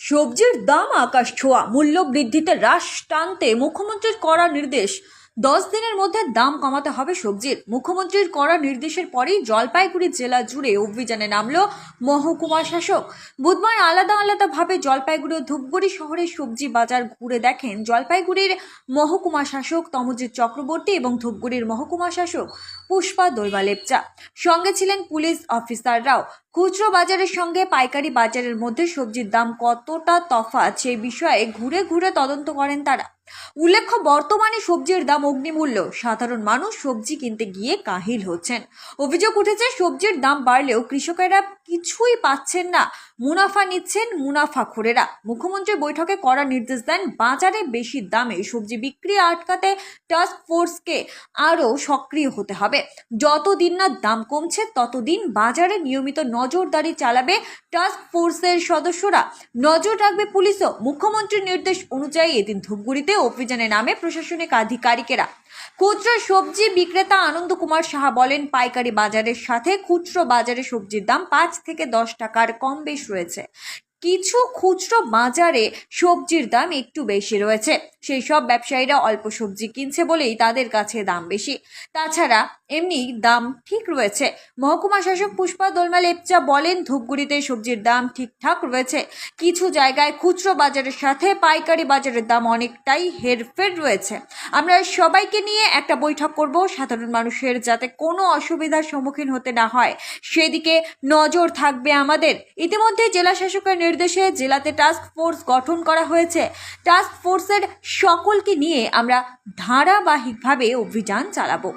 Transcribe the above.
সবজির দাম আকাশ ছোঁয়া মূল্য বৃদ্ধিতে হ্রাস টানতে মুখ্যমন্ত্রীর কড়া নির্দেশ। দশ দিনের মধ্যে দাম কমাতে হবে সবজির। মুখ্যমন্ত্রীর করা নির্দেশের পরেই জলপাইগুড়ি জেলা জুড়ে অভিযানে নামল মহকুমা শাসক। বুধবার আলাদা আলাদাভাবে জলপাইগুড়ি ও ধূপগুড়ি শহরের সবজি বাজার ঘুরে দেখেন জলপাইগুড়ির মহকুমা শাসক তমজিৎ চক্রবর্তী এবং ধূপগুড়ির মহকুমা শাসক পুষ্পা দৈবা লেপচা সঙ্গে ছিলেন পুলিশ অফিসাররাও। খুচরো বাজারের সঙ্গে পাইকারি বাজারের মধ্যে সবজির দাম কতটা তফাৎ সেই বিষয়ে ঘুরে ঘুরে তদন্ত করেন তারা। উল্লেখ্য, বর্তমানে সবজির দাম অগ্নিমূল্য। সাধারণ মানুষ সবজি কিনতে গিয়ে কাহিল হচ্ছেন। অভিযোগ উঠেছে, সবজির দাম বাড়লেও কৃষকেরা কিছুই পাচ্ছেন না। মুনাফা নিচ্ছেন মুনাফা মুনাফাখোরেরা মুখ্যমন্ত্রী বৈঠকে করা নির্দেশ দেন, বাজারে বেশি দামে সবজি বিক্রি আটকাতে টাস্ক ফোর্সকে আরও সক্রিয় হতে হবে। যতদিন না দাম কমছে, ততদিন বাজারে নিয়মিত নজরদারি চালাবে টাস্ক ফোর্সের সদস্যরা। নজর রাখবে পুলিশও। মুখ্যমন্ত্রীর নির্দেশ অনুযায়ী এদিন ধূপগুড়িতে অভিযানে নামে প্রশাসনিক আধিকারিকেরা। খুচরো সবজি বিক্রেতা আনন্দ কুমার সাহা বলেন, পাইকারি বাজারের সাথে খুচরো বাজারে সবজির দাম পাঁচ থেকে দশ টাকার কম বেশ রয়েছে। কিছু খুচরো বাজারে সবজির দাম একটু বেশি রয়েছে। সেই সব ব্যবসায়ীরা অল্প সবজি কিনছে বলেই তাদের কাছে দাম বেশি। তাছাড়া এমনি দাম ঠিক রয়েছে। মহকুমা শাসক পুষ্পা দোলমা লেপচা বলেন, ধূপগুড়িতে সবজির দাম ঠিকঠাক রয়েছে। কিছু জায়গায় খুচরো বাজারের সাথে পাইকারি বাজারের দাম অনেকটাই হেরফের রয়েছে। আমরা সবাইকে নিয়ে একটা বৈঠক করব। সাধারণ মানুষের যাতে কোনো অসুবিধার সম্মুখীন হতে না হয়, সেদিকে নজর থাকবে আমাদের। ইতিমধ্যে জেলা শাসকের নির্দেশে জেলাতে টাস্ক ফোর্স গঠন করা হয়েছে। টাস্ক ফোর্সের সকলকে নিয়ে আমরা ধারাবাহিকভাবে অভিযান চালাবো।